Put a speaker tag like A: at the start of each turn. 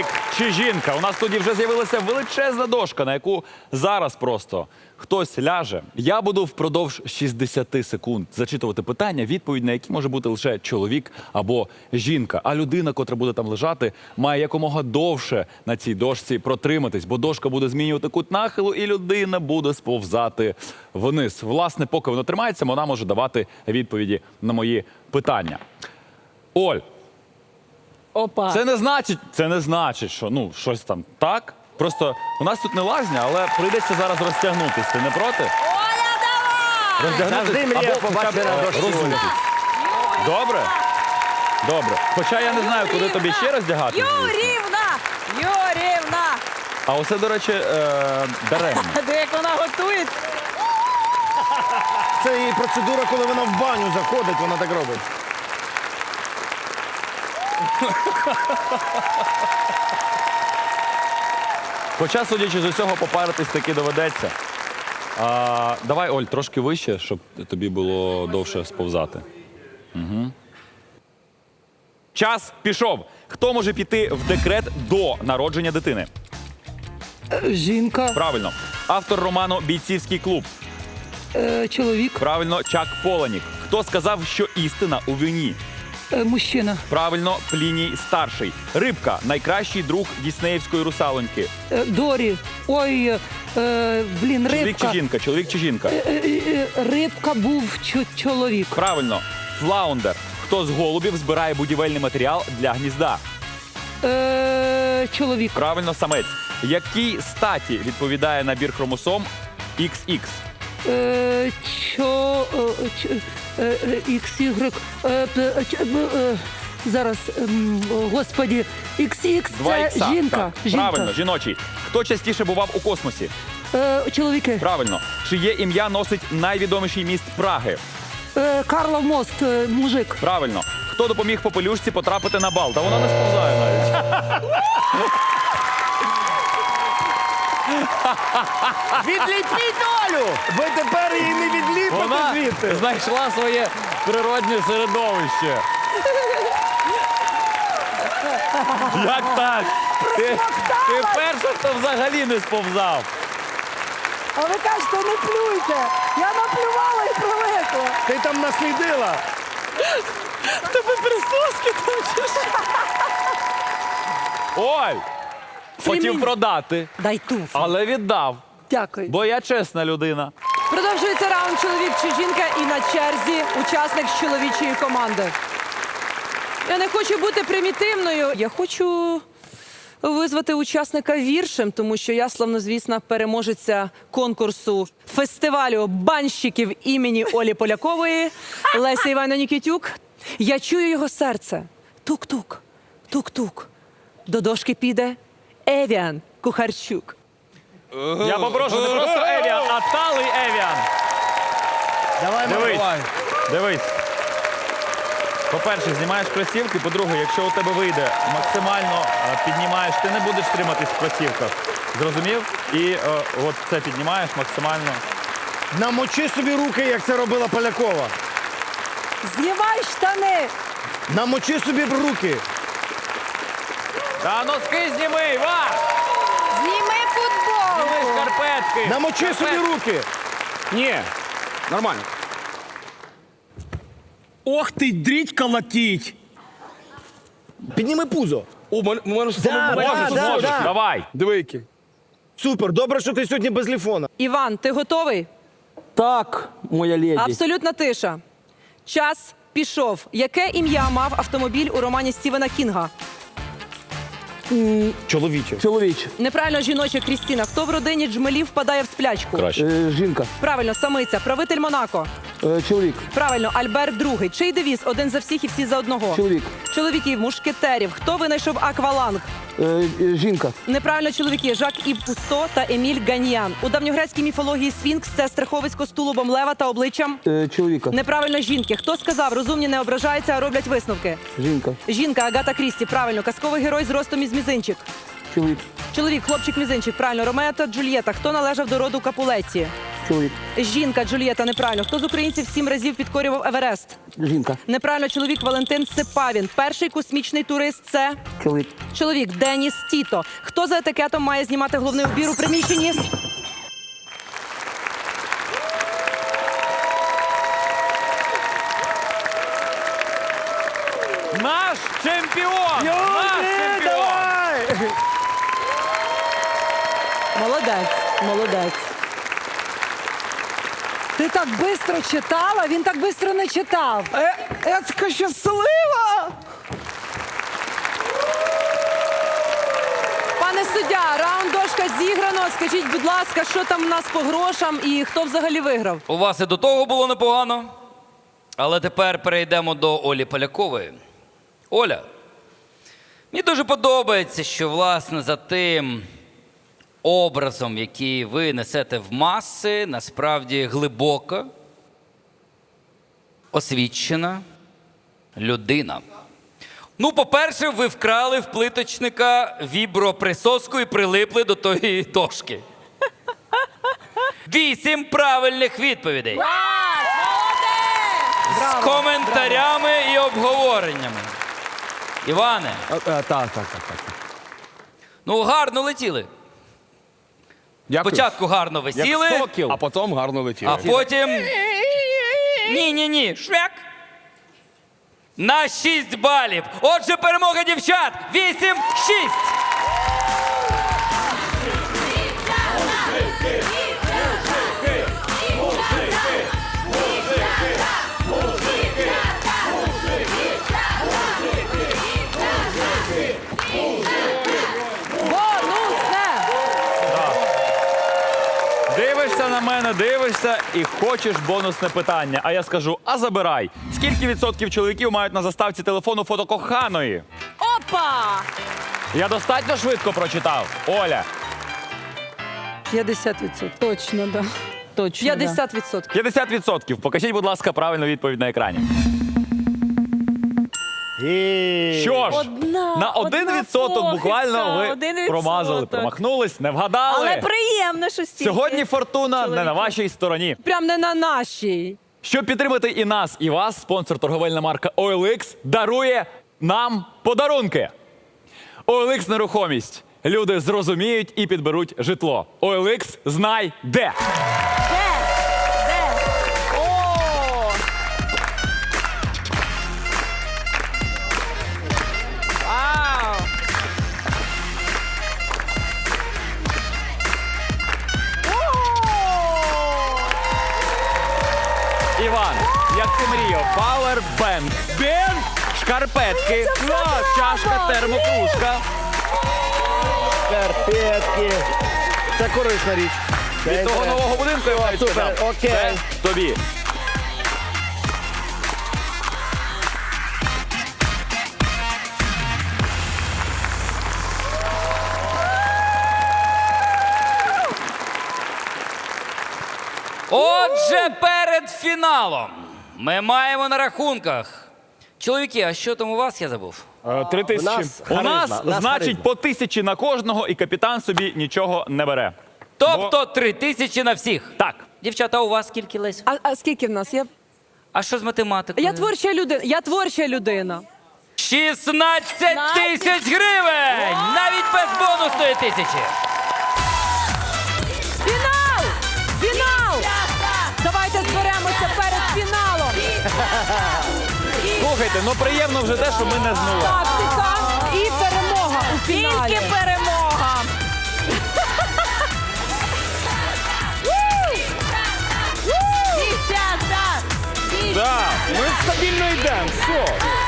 A: чоловік чи жінка. У нас тоді вже з'явилася величезна дошка, на яку зараз просто хтось ляже. Я буду впродовж 60 секунд зачитувати питання, відповідь на які може бути лише чоловік або жінка. А людина, котра буде там лежати, має якомога довше на цій дошці протриматись, бо дошка буде змінювати кут нахилу, і людина буде сповзати вниз. Власне, поки вона тримається, вона може давати відповіді на мої питання. Оль,
B: Опа.
A: це не значить, це не значить, що ну щось там так. Просто у нас тут не лазня, але прийдеться зараз розтягнутися. Ти не проти?
C: Оля, давай!
B: Завжди мріяв
A: або
B: побачити
A: хоча б,
B: на
A: е,
B: дошці
A: роззутись. Добре? Добре. Хоча я не знаю, куди тобі ще роздягати.
C: Юрівна! Юрівна!
A: А оце, до речі, е, даремно.
C: Де як вона готується?
D: Це її процедура, коли вона в баню заходить, вона так робить.
A: Хоча, судячи з усього, попаритись таки доведеться. А, давай, Оль, трошки вище, щоб тобі було довше сповзати. Угу. Час пішов. Хто може піти в декрет до народження дитини?
B: Жінка,
A: Правильно. Автор роману Бійцівський клуб.
B: е, чоловік,
A: Правильно, Чак Поланік. Хто сказав, що істина у вині?
B: Е, мужчина,
A: Правильно, Пліній старший. Рибка найкращий друг Діснеївської русалоньки.
B: е, Дорі. Ой, е, блін,
A: Чоловік чи
B: рибка.
A: жінка? Чоловік чи жінка?
B: Е, Рибка був чоловік.
A: Правильно, флаундер. Хто з голубів збирає будівельний матеріал для гнізда?
B: Е, Чоловік.
A: Правильно, самець. Якій статі відповідає набір хромосом XX?
B: Чо... е, XY. е, е, Зараз, ем, господі, XX
A: Два
B: це
A: ікса.
B: жінка.
A: Так.
B: жінка.
A: Правильно, жіночий. Хто частіше бував у космосі?
B: Е, Чоловіки.
A: Правильно. Чиє ім'я носить найвідоміший міст Праги?
B: Е, Карлов мост, е, мужик.
A: Правильно. Хто допоміг попелюшці потрапити на бал? Та вона не сповзає навіть.
D: Відліпіть Олю! Ви тепер її не відліпите
A: Вона
D: звідти.
A: знайшла своє природне середовище. Як так? Ти, ти перша, хто взагалі не сповзав.
B: А ви кажете, не плюйте. Я наплювала і привикла.
D: Ти там наслідила.
B: Тебе присоски там чи що?
A: Ой! Хотів продати,
C: Дай туф.
A: але віддав.
B: Дякую.
A: Бо я чесна людина.
C: Продовжується раунд чоловік чи жінка і на черзі учасник з чоловічої команди. Я не хочу бути примітивною. Я хочу визвати учасника віршем, тому що я славнозвісна переможеця конкурсу фестивалю банщиків імені Олі Полякової Леся Івана Нікітюк. Я чую його серце. Тук-тук, тук-тук. До дошки піде Евіан Кухарчук.
A: Я попрошу не просто Евіан, а талий Евіан.
D: Давай,
A: Дивись.
D: давай.
A: Дивись. По-перше, знімаєш кросівки. По-друге, якщо у тебе вийде максимально е, піднімаєш, ти не будеш триматись в кросівках. Зрозумів? І е, от це піднімаєш максимально.
D: Намочи собі руки, як це робила Полякова.
C: Знімай штани!
D: Намочи собі руки.
A: Та носки зніми, ва!
C: Зніми футбол!
A: Зніми шкарпетки!
D: Намочи собі руки.
E: Ні, нормально.
F: Ох ти, дріть колотіть!
D: Підніми пузо.
E: О, мене, мене ж
D: Да, да,
E: тут
D: да,
E: можна.
D: да.
A: Давай!
E: Диви які.
D: Супер, добре, що ти сьогодні без ліфона.
C: Іван, ти готовий?
B: Так, моя леді.
C: Абсолютна тиша. Час пішов. Яке ім'я мав автомобіль у романі Стівена Кінга?
D: Чоловіче.
B: Чоловіч,
C: Неправильно жіноча Крістіна. Хто в родині джмелів впадає в сплячку?
A: Краще.
B: е, жінка,
C: Правильно, самиця. Правитель Монако.
B: Е, чоловік,
C: Правильно, Альберт II. Чий девіз? Один за всіх і всі за одного.
B: чоловік,
C: Чоловіків, мушкетерів. Хто винайшов акваланг?
B: е, е, жінка,
C: Неправильно чоловіки Жак Ів Кусто та Еміль Ганьян. У давньогрецькій міфології Сфінкс це страховисько з тулубом лева та обличчям.
B: е, чоловіка,
C: Неправильно жінки. Хто сказав, розумні не ображаються, а роблять висновки?
B: жінка,
C: Жінка Агата Крісті. Правильно, казковий герой з ростом із мізинчик.
B: Чоловік,
C: Чоловік, хлопчик мізинчик. Правильно, Ромео та Джульєта. Хто належав до роду Капулетті?
B: Чоловік.
C: Жінка Джулієта, неправильно. Хто з українців сім разів підкорював Еверест?
B: Жінка.
C: Неправильно, чоловік Валентин Сипавін. Перший космічний турист це
B: Чоловік.
C: чоловік Деніс Тіто. Хто за етикетом має знімати головний убір у приміщенні?
A: Наш чемпіон! Наш чемпіон!
C: Молодець, молодець.
G: Ти так швидко читала, він так швидко не читав.
D: Ецька щаслива!
C: Пане суддя, раунд дошка зіграно. Скажіть, будь ласка, що там у нас по грошам і хто взагалі виграв?
H: У вас і до того було непогано. Але тепер перейдемо до Олі Полякової. Оля, мені дуже подобається, що власне за тим образом, який ви несете в маси, насправді глибока, освічена людина. Ну, по-перше, ви вкрали в плиточника віброприсоску і прилипли до тої дошки. Вісім правильних відповідей. З коментарями і обговореннями. Іване,
D: Е, е, Так, так, так, так.
H: ну гарно летіли.
D: Дякую.
H: Спочатку гарно висіли,
A: Як сокіл.
D: А потім гарно летіли.
H: а потім. Ні, ні, ні. Швяк. На 6 балів. Отже, перемога дівчат. 8-6.
A: Мене, дивишся і хочеш бонусне питання. А я скажу: а забирай. Скільки відсотків чоловіків мають на заставці телефону фото коханої?
C: Опа!
A: Я достатньо швидко прочитав. Оля,
B: 50%. Точно, да. Точно.
C: 50%.
A: 50%. Покажіть, будь ласка, правильну відповідь на екрані.
D: І...
A: Що ж,
G: Одна-
A: на
G: одна
A: 1% буквально
G: похибка,
A: ви
G: один
A: промазали,
G: відсоток.
A: промахнулись, не вгадали.
G: Але приємно, що стільки.
A: Сьогодні фортуна не на вашій стороні.
C: Прям не на нашій.
A: Щоб підтримати і нас, і вас, спонсор торговельна марка OLX дарує нам подарунки. OLX нерухомість. Люди зрозуміють і підберуть житло. OLX знай де. Powerbank, Бен, шкарпетки, клас, чашка, термокружка.
D: Карпетки. Це корисна річ. Це
A: Від того нового будинку я навіть
D: супер,
A: сказав.
D: окей.
A: Це тобі.
H: Отже, перед фіналом ми маємо на рахунках. Чоловіки, а що там у вас я забув?
D: Е, Три
A: У
D: тисячі.
A: нас,
D: Харизма,
A: значить,
D: харизма.
A: по тисячі на кожного, і капітан собі нічого не бере.
H: Тобто три тисячі на всіх.
A: Так.
H: Дівчата, у вас скільки Лесь?
C: А, а скільки в нас? Я,
H: А що з математикою?
C: я творча людина. Я творча людина.
H: 16 тисяч гривень! Навіть без бонусної тисячі.
A: Слухайте, ну приємно вже те, що ми не знули.
C: Тактика і перемога у фіналі.
G: Тільки перемога.
D: Да, ми стабільно йдемо. Все.